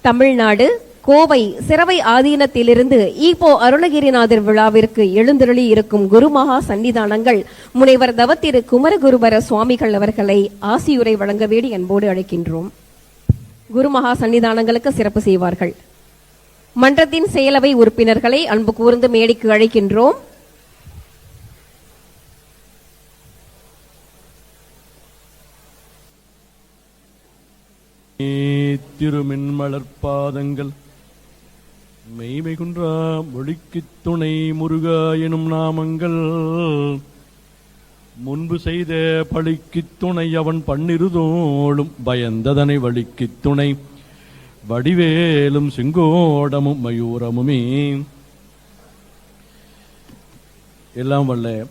தமிழ்நாடு கோவை சிறவை ஆதீனத்திலிருந்து ஈபோ அருணகிரிநாதர் விழாவிற்கு எழுந்தருளி இருக்கும் குருமகா சன்னிதானங்கள் முனைவர் தவத்திரு குமரகுருபர சுவாமிகள் அவர்களை ஆசியுரை வழங்க வேண்டி அன்போடு அழைக்கின்றோம். குருமகா சன்னிதானங்களுக்கு சிறப்பு செய்வார்கள். மன்றத்தின் செயலவை உறுப்பினர்களை அன்பு கூர்ந்து மேடைக்கு அழைக்கின்றோம். திருமின்மலர்பாதங்கள் மெய்மை குன்றா மொழிக்குத் துணை முருகா எனும் நாமங்கள். முன்பு செய்த பழிக்குத் துணை அவன் பன்னிருதோளும். பயந்ததனை வழிக்குத் துணை வடிவேலும் செங்கோடமும் மயூரமுமே. எல்லாம் வல்ல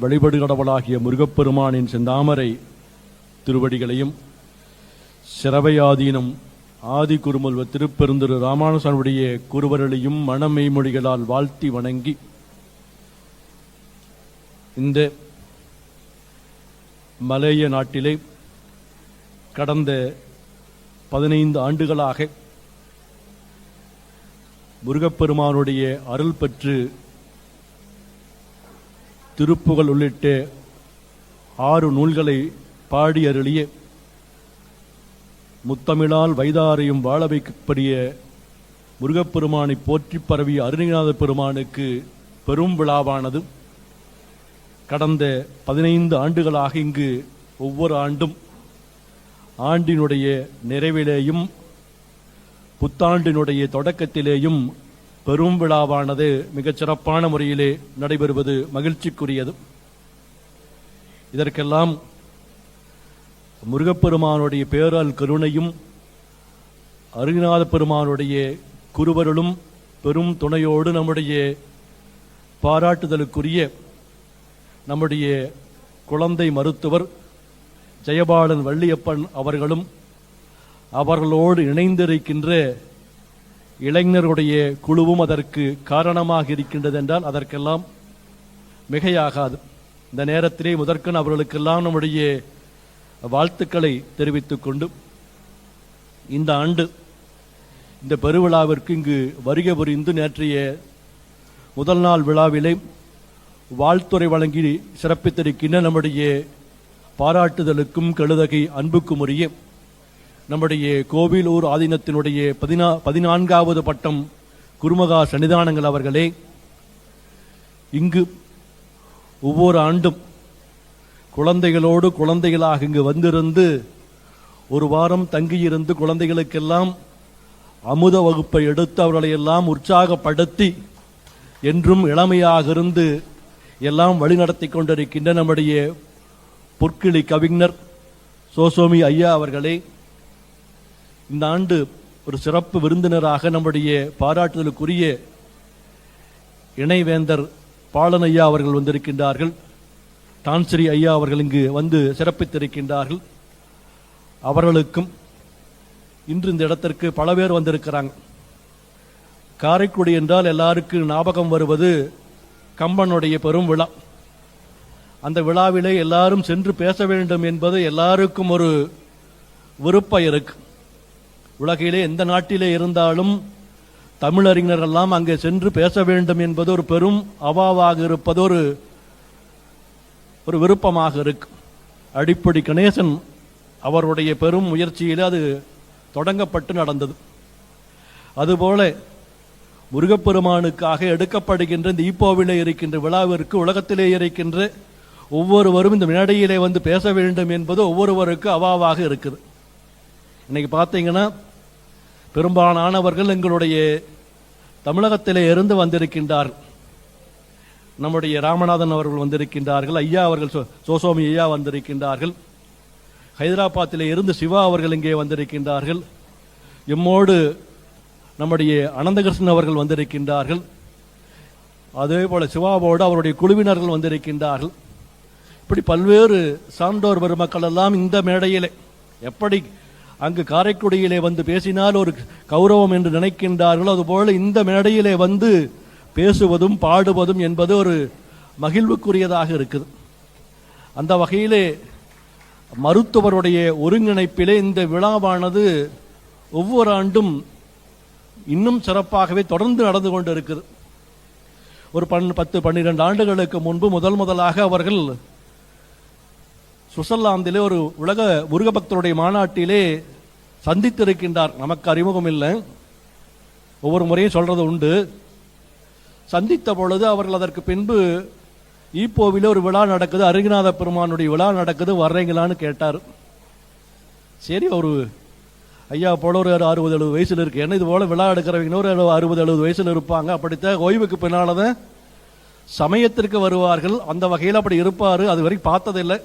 வழிபடு கடவுளாகிய முருகப்பெருமானின் செந்தாமரை திருவடிகளையும் சிறவையாதீனம். ஆதி குருமுல்வ திருப்பெருந்திரு ராமானுசனுடைய குருவர்களையும் மனமெய்மொழிகளால் வாழ்த்தி வணங்கி இந்த மலேய நாட்டிலே கடந்த பதினைந்து ஆண்டுகளாக முருகப்பெருமானுடைய அருள் பெற்று திருப்புகள் உள்ளிட்ட ஆறு நூல்களை பாடி அருளிய முத்தமிழால் வைதாரையும் வாழ வைக்கப்படிய முருகப்பெருமானை போற்றி பரவிய அருணிநாத பெருமானுக்கு பெரும் விழாவானது. கடந்த பதினைந்து ஆண்டுகளாக இங்கு ஒவ்வொரு ஆண்டும் ஆண்டினுடைய நிறைவிலேயும் புத்தாண்டினுடைய தொடக்கத்திலேயும் பெரும் விழாவானது மிகச் சிறப்பான முறையிலே நடைபெறுவது மகிழ்ச்சிக்குரியது. இதற்கெல்லாம் முருகப்பெருமானுடைய பேரால் கருணையும் அருகிநாத பெருமானுடைய குருவருளும் பெரும் துணையோடு நம்முடைய பாராட்டுதலுக்குரிய நம்முடைய குழந்தை மருத்துவர் ஜெயபாலன் வள்ளியப்பன் அவர்களும் அவர்களோடு இணைந்திருக்கின்ற இளைஞருடைய குழுவும் அதற்கு காரணமாக இருக்கின்றது என்றால் அதற்கெல்லாம் மிகையாகாது. இந்த நேரத்திலே முதற்கன் அவர்களுக்கெல்லாம் நம்முடைய வாழ்த்துக்களை தெரிவித்துக் கொண்டு இந்த ஆண்டு இந்த பெருவிழாவிற்கு இங்கு வருகை புரிந்து நேற்றைய முதல் நாள் விழாவிலே வாழ்த்துறை வழங்கி சிறப்பித்திருக்கின்ற நம்முடைய பாராட்டுதலுக்கும் கழுதகை அன்புக்கும் உரிய நம்முடைய கோவிலூர் ஆதீனத்தினுடைய பதினா பதினான்காவது பட்டம் குருமகா சன்னிதானங்கள் அவர்களே இங்கு ஒவ்வொரு ஆண்டும் குழந்தைகளோடு குழந்தைகளாக இங்கு வந்திருந்து ஒரு வாரம் தங்கியிருந்து குழந்தைகளுக்கெல்லாம் அமுத வகுப்பை எடுத்து அவர்களை எல்லாம் உற்சாகப்படுத்தி என்றும் இளமையாக இருந்து எல்லாம் வழிநடத்தி கொண்டிருக்கின்ற நம்முடைய பொற்கிளி கவிஞர் சோசோமி ஐயா அவர்களே இந்த ஆண்டு ஒரு சிறப்பு விருந்தினராக நம்முடைய பாராட்டுதலுக்குரிய இணைவேந்தர் பாலனையா அவர்கள் வந்திருக்கின்றார்கள். டான்ஸ்ரீ ஐயா அவர்கள் இங்கு வந்து சிறப்பித்திருக்கின்றார்கள். அவர்களுக்கும் இன்று இந்த இடத்திற்கு பல பேர் வந்திருக்கிறாங்க. காரைக்குடி என்றால் எல்லாருக்கும் ஞாபகம் வருவது கம்பனுடைய பெரும் விழா. அந்த விழாவிலே எல்லாரும் சென்று பேச வேண்டும் என்பது எல்லாருக்கும் ஒரு விருப்பம் இருக்கு. உலகிலே எந்த நாட்டிலே இருந்தாலும் தமிழறிஞரெல்லாம் அங்கே சென்று பேச வேண்டும் என்பது ஒரு பெரும் அவாவாக இருப்பது ஒரு ஒரு விருப்பமாக இருக்கு. அடிப்படை கணேசன் அவருடைய பெரும் முயற்சியில் அது தொடங்கப்பட்டு நடந்தது. அதுபோல முருகப்பெருமானுக்காக எடுக்கப்படுகின்ற இந்த ஈப்போவிலே இருக்கின்ற விழாவிற்கு உலகத்திலே இருக்கின்ற ஒவ்வொருவரும் இந்த மேடையிலே வந்து பேச வேண்டும் என்பது ஒவ்வொருவருக்கு அவாவாக இருக்குது. இன்னைக்கு பார்த்தீங்கன்னா பெரும்பாலானவர்கள் எங்களுடைய தமிழகத்திலே இருந்து வந்திருக்கின்றார்கள். நம்முடைய ராமநாதன் அவர்கள் வந்திருக்கின்றார்கள் ஐயா அவர்கள் சோசோமி ஐயா வந்திருக்கின்றார்கள். ஹைதராபாத்திலே இருந்து சிவா அவர்கள் இங்கே வந்திருக்கின்றார்கள். எம்மோடு நம்முடைய அனந்தகிருஷ்ணன் அவர்கள் வந்திருக்கின்றார்கள். அதே போல சிவாவோடு அவருடைய குழுவினர்கள் வந்திருக்கின்றார்கள். இப்படி பல்வேறு சான்றோர் பெருமக்கள் எல்லாம் இந்த மேடையிலே எப்படி அங்கு காரைக்குடியிலே வந்து பேசினால் ஒரு கௌரவம் என்று நினைக்கின்றார்கள் அதுபோல இந்த மேடையிலே வந்து பேசுவதும் பாடுவதும் என்பது ஒரு மகிழ்வுக்குரியதாக இருக்குது. அந்த வகையிலே மருத்துவருடைய ஒருங்கிணைப்பிலே இந்த விழாவானது ஒவ்வொரு ஆண்டும் இன்னும் சிறப்பாகவே தொடர்ந்து நடந்து கொண்டு இருக்குது ஒரு பன் பத்து பன்னிரெண்டு ஆண்டுகளுக்கு முன்பு முதல் முதலாக அவர்கள் சுவிட்சர்லாந்திலே ஒரு உலக முருக பக்தருடைய மாநாட்டிலே சந்தித்திருக்கின்றார். நமக்கு அறிமுகம் இல்லை ஒவ்வொரு முறையும் சொல்றது உண்டு. சந்தித்த பொழுது அவர்கள் அதற்கு பின்பு ஈப்போவில் ஒரு விழா நடக்குது அருகிநாத பெருமானுடைய விழா நடக்குது வர்றீங்களான்னு கேட்டார். சரி ஒரு ஐயா போல ஒரு அறுபது எழுபது வயசில் இருக்கு. என்ன இது போல விழா எடுக்கிறவங்க ஒரு அறுபது எழுபது வயசில் இருப்பாங்க. அப்படித்தான் ஓய்வுக்கு பின்னாலதான் சமயத்திற்கு வருவார்கள். அந்த வகையில் அப்படி இருப்பார். அது வரைக்கும் பார்த்ததில்லை.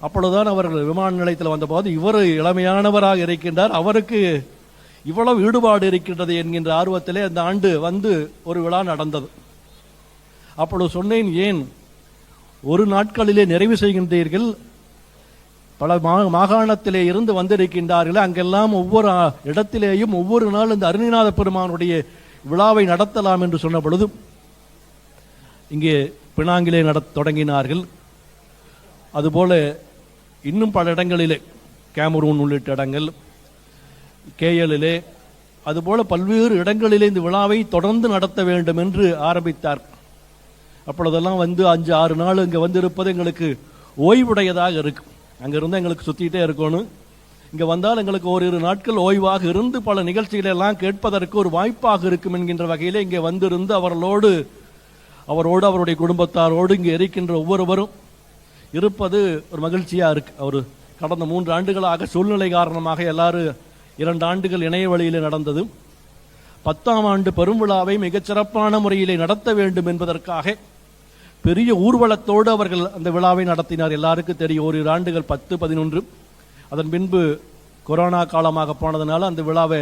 அப்பொழுதுதான் அவர்கள் விமான நிலையத்தில் வந்தபோது இவர் இளமையானவராக இருக்கின்றார். அவருக்கு இவ்வளவு ஈடுபாடு இருக்கின்றது என்கின்ற ஆர்வத்திலே அந்த ஆண்டு வந்து ஒரு விழா நடந்தது. அப்பொழுது சொன்னேன் ஏன் ஒரு நாட்களிலே நிறைவு செய்கின்றீர்கள்? பல மாகாணத்திலே இருந்து வந்திருக்கின்றார்கள் அங்கெல்லாம் ஒவ்வொரு இடத்திலேயும் ஒவ்வொரு நாள் இந்த அருணிநாத பெருமானுடைய விழாவை நடத்தலாம் என்று சொன்ன பொழுது இங்கே பினாங்கிலே நட தொடங்கினார்கள். அதுபோல இன்னும் பல இடங்களிலே கேமரூன் உள்ளிட்ட இடங்கள் கேஎலிலே. அதுபோல பல்வேறு இடங்களிலே இந்த விழாவை தொடர்ந்து நடத்த வேண்டும் என்று ஆரம்பித்தார். அப்பொழுதெல்லாம் வந்து அஞ்சு ஆறு நாள் இங்கே வந்து இருப்பது எங்களுக்கு ஓய்வுடையதாக இருக்கு அங்கிருந்து எங்களுக்கு சுற்றிக்கிட்டே இருக்கணும். இங்கே வந்தால் எங்களுக்கு ஓரிரு நாட்கள் ஓய்வாக இருந்து பல நிகழ்ச்சிகளை எல்லாம் கேட்பதற்கு ஒரு வாய்ப்பாக இருக்கும் என்கின்ற வகையிலே இங்கே வந்திருந்து அவர்களோடு அவரோடு அவருடைய குடும்பத்தாரோடு இங்கே இருக்கின்ற ஒவ்வொருவரும் இருப்பது ஒரு மகிழ்ச்சியாக இருக்கு. அவர் கடந்த மூன்று ஆண்டுகளாக சூழ்நிலை காரணமாக எல்லாரும் இரண்டு ஆண்டுகள் இணைய வழியில் நடந்தது பத்தாம் ஆண்டு பெருவிழாவை மிகச்சிறப்பான முறையிலே நடத்த வேண்டும் என்பதற்காக பெரிய ஊர்வலத்தோடு அவர்கள் அந்த விழாவை நடத்தினார். எல்லாருக்கும் தெரியும் ஓரிரு ஆண்டுகள் பத்து பதினொன்று. அதன் பின்பு கொரோனா காலமாக போனதுனால அந்த விழாவை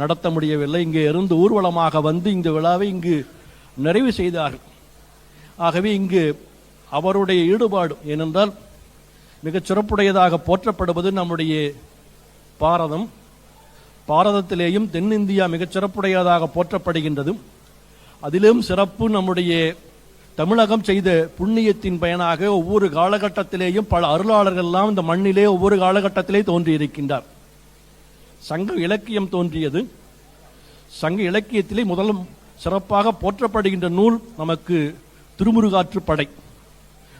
நடத்த முடியவில்லை. இங்கே இருந்து ஊர்வலமாக வந்து இந்த விழாவை இங்கு நிறைவு செய்தார் ஆகவே இங்கு அவருடைய ஈடுபாடு ஏனென்றால் மிகச் சிறப்புடையதாக போற்றப்படுவது நம்முடைய பாரதம். பாரதத்திலேயும் தென்னிந்தியா மிகச் சிறப்புடையதாக போற்றப்படுகின்றது. அதிலும் சிறப்பு நம்முடைய தமிழகம் செய்த புண்ணியத்தின் பயனாக ஒவ்வொரு காலகட்டத்திலேயும் பல அருளாளர்கள்லாம் இந்த மண்ணிலே ஒவ்வொரு காலகட்டத்திலே தோன்றியிருக்கின்றார். சங்க இலக்கியம் தோன்றியது. சங்க இலக்கியத்திலே முதல் சிறப்பாக போற்றப்படுகின்ற நூல் நமக்கு திருமுருகாற்று படை.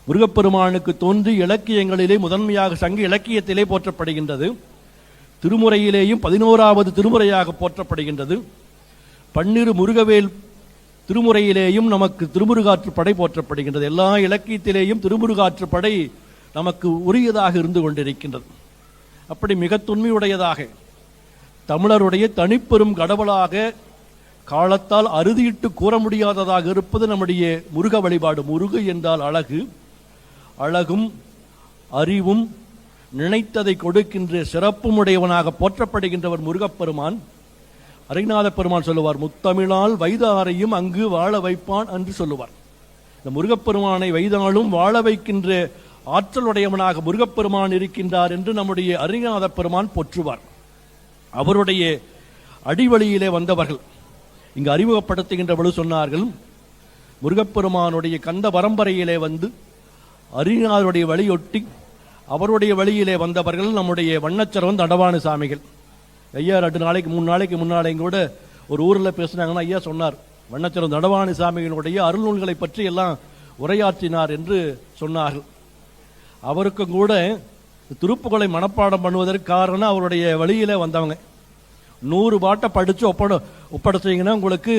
முருகப்பெருமானுக்கு தோன்றி இலக்கியங்களிலே முதன்மையாக சங்க இலக்கியத்திலே போற்றப்படுகின்றது. திருமுறையிலேயும் பதினோராவது திருமுறையாக போற்றப்படுகின்றது. பன்னிரு முருகவேல் திருமுறையிலேயும் நமக்கு திருமுருகாற்று படை போற்றப்படுகின்றது. எல்லா இலக்கியத்திலேயும் திருமுருகாற்று படை நமக்கு உரியதாக இருந்து கொண்டிருக்கின்றது. அப்படி மிக தொன்மையுடையதாக தமிழருடைய தனிப்பெரும் கடவுளாக காலத்தால் அறுதியிட்டு கூற முடியாததாக இருப்பது நம்முடைய முருக வழிபாடு. முருகு என்றால் அழகு. அழகும் அறிவும் நினைத்ததை கொடுக்கின்ற சிறப்பும் உடையவனாக போற்றப்படுகின்றவர் முருகப்பெருமான். அரிநாத பெருமான் சொல்லுவார் முத்தமிழால் வைதாரையும் அங்கு வாழ வைப்பான் என்று சொல்லுவார். இந்த முருகப்பெருமானை வைதாலும் வாழ வைக்கின்ற ஆற்றலுடையவனாக முருகப்பெருமான் இருக்கின்றார் என்று நம்முடைய அரிநாத பெருமான் போற்றுவார். அவருடைய அடிவழியிலே வந்தவர்கள் இங்கு அறிமுகப்படுத்துகின்ற பொழுது சொன்னார்கள் முருகப்பெருமானுடைய கந்த பரம்பரையிலே வந்து அரிநாதருடைய வழியொட்டி அவருடைய வழியிலே வந்தவர்கள் நம்முடைய வண்ணச்சரவன் தண்டவாணு சாமிகள் ஐயா ரெண்டு நாளைக்கு மூணு நாளைக்கு முன்னாலேயும் கூட ஒரு ஊரில் பேசுனாங்கன்னா ஐயா சொன்னார் வண்ணச்சரம் தண்டவாணி சாமிகளுடைய அருள் நூல்களை பற்றி எல்லாம் உரையாற்றினார் என்று சொன்னார்கள். அவருக்கும் கூட திருப்புகளை மனப்பாடம் பண்ணுவதற்கு காரணம் அவருடைய வழியில வந்தவங்க. நூறு பாட்டை படித்து ஒப்பட ஒப்படைச்சீங்கன்னா உங்களுக்கு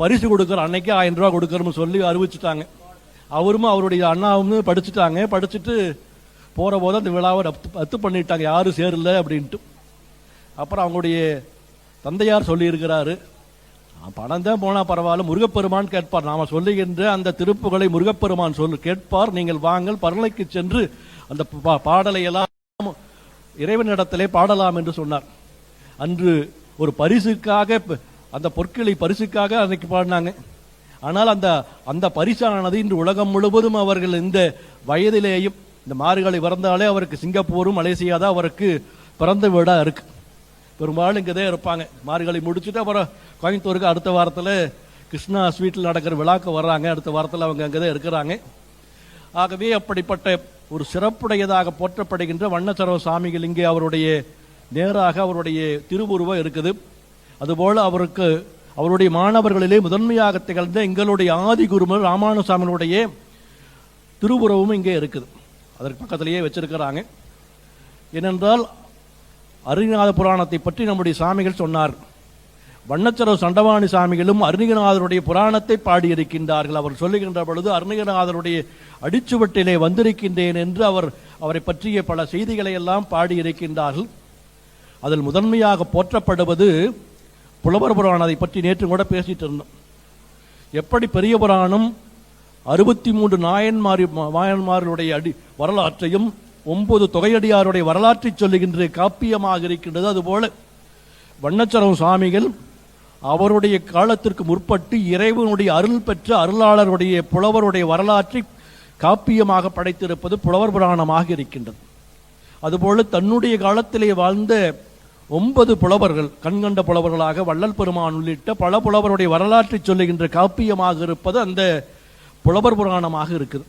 பரிசு கொடுக்குற அன்னைக்கு ஆயிரம் ரூபா கொடுக்குறோம்னு சொல்லி அறிவிச்சுட்டாங்க. அவரும் அவருடைய அண்ணாவும் படிச்சுட்டாங்க. படிச்சுட்டு போகிற போது அந்த விழாவை ரத்து ரத்து பண்ணிட்டாங்க. யாரும் சேரல அப்படின்ட்டு. அப்புறம் அவங்களுடைய தந்தையார் சொல்லியிருக்கிறாரு "நான் பணம் தான் போனால் பரவாயில்ல முருகப்பெருமான் கேட்பார். நாம் சொல்லுகின்ற அந்த திருப்புகளை முருகப்பெருமான் சொல்லு கேட்பார். நீங்கள் வாங்கள் பரலைக்கு சென்று அந்த பா- பாடலை எல்லாம் இறைவனிடத்திலே பாடலாம் என்று சொன்னார். அன்று ஒரு பரிசுக்காக அந்த பொற்களை பரிசுக்காக அன்னைக்கு பாடினாங்க. ஆனால் அந்த அந்த பரிசானது இன்று உலகம் முழுவதும் அவர்கள் இந்த வயதிலேயும் இந்த மார்கழி பிறந்தாலே அவருக்கு சிங்கப்பூரும் மலேசியா தான் அவருக்கு பிறந்த வீடாக இருக்கு. பெரும்பாலும் இங்கே தான் இருப்பாங்க. மார்கழி முடிச்சுட்டு அப்புறம் கோயம்புத்தூருக்கு அடுத்த வாரத்தில் கிருஷ்ணா ஸ்வீட்டில் நடக்கிற விழாக்கு வர்றாங்க. அடுத்த வாரத்தில் அவங்க அங்கே தான் இருக்கிறாங்க. ஆகவே அப்படிப்பட்ட ஒரு சிறப்புடையதாக போற்றப்படுகின்ற வண்ணச்சரவ சாமிகள் இங்கே அவருடைய நேராக அவருடைய திருவுருவம் இருக்குது. அதுபோல் அவருக்கு அவருடைய மாணவர்களிலே முதன்மையாக திகழ்ந்த எங்களுடைய ஆதி குருமர் ராமானுசாமியினுடைய திருவுருவமும் இங்கே இருக்குது. அதற்கு பக்கத்திலேயே வச்சிருக்கிறாங்க. ஏனென்றால் அருணிநாத புராணத்தை பற்றி நம்முடைய சாமிகள் சொன்னார். வண்ணச்சரவு சண்டவாணி சாமிகளும் அருணிகநாதருடைய புராணத்தை பாடியிருக்கின்றார்கள். அவர் சொல்லுகின்ற பொழுது அருணிகநாதருடைய அடிச்சுவட்டிலே வந்திருக்கின்றேன் என்று அவர் அவரை பற்றிய பல செய்திகளை எல்லாம் பாடியிருக்கின்றார்கள். அதில் முதன்மையாக போற்றப்படுவது புலவர் புராணத்தை பற்றி நேற்று கூட பேசிட்டு இருந்தோம். எப்படி பெரிய புராணம் அறுபத்தி மூன்று நாயன்மாரி நாயன்மார்களுடைய அடி வரலாற்றையும் ஒன்பது தொகையடியாருடைய வரலாற்றை சொல்லுகின்ற காப்பியமாக இருக்கின்றது. அதுபோல வண்ணச்சரம் சுவாமிகள் அவருடைய காலத்திற்கு முற்பட்டு இறைவனுடைய அருள் பெற்ற அருளாளருடைய புலவருடைய வரலாற்றை காப்பியமாக படைத்திருப்பது புலவர் புராணமாக இருக்கின்றது. அதுபோல தன்னுடைய காலத்திலே வாழ்ந்த ஒன்பது புலவர்கள் கண்கண்ட புலவர்களாக வள்ளல் பெருமான் உள்ளிட்ட பல புலவருடைய வரலாற்றை சொல்லுகின்ற காப்பியமாக இருப்பது அந்த புலவர் புராணமாக இருக்குது.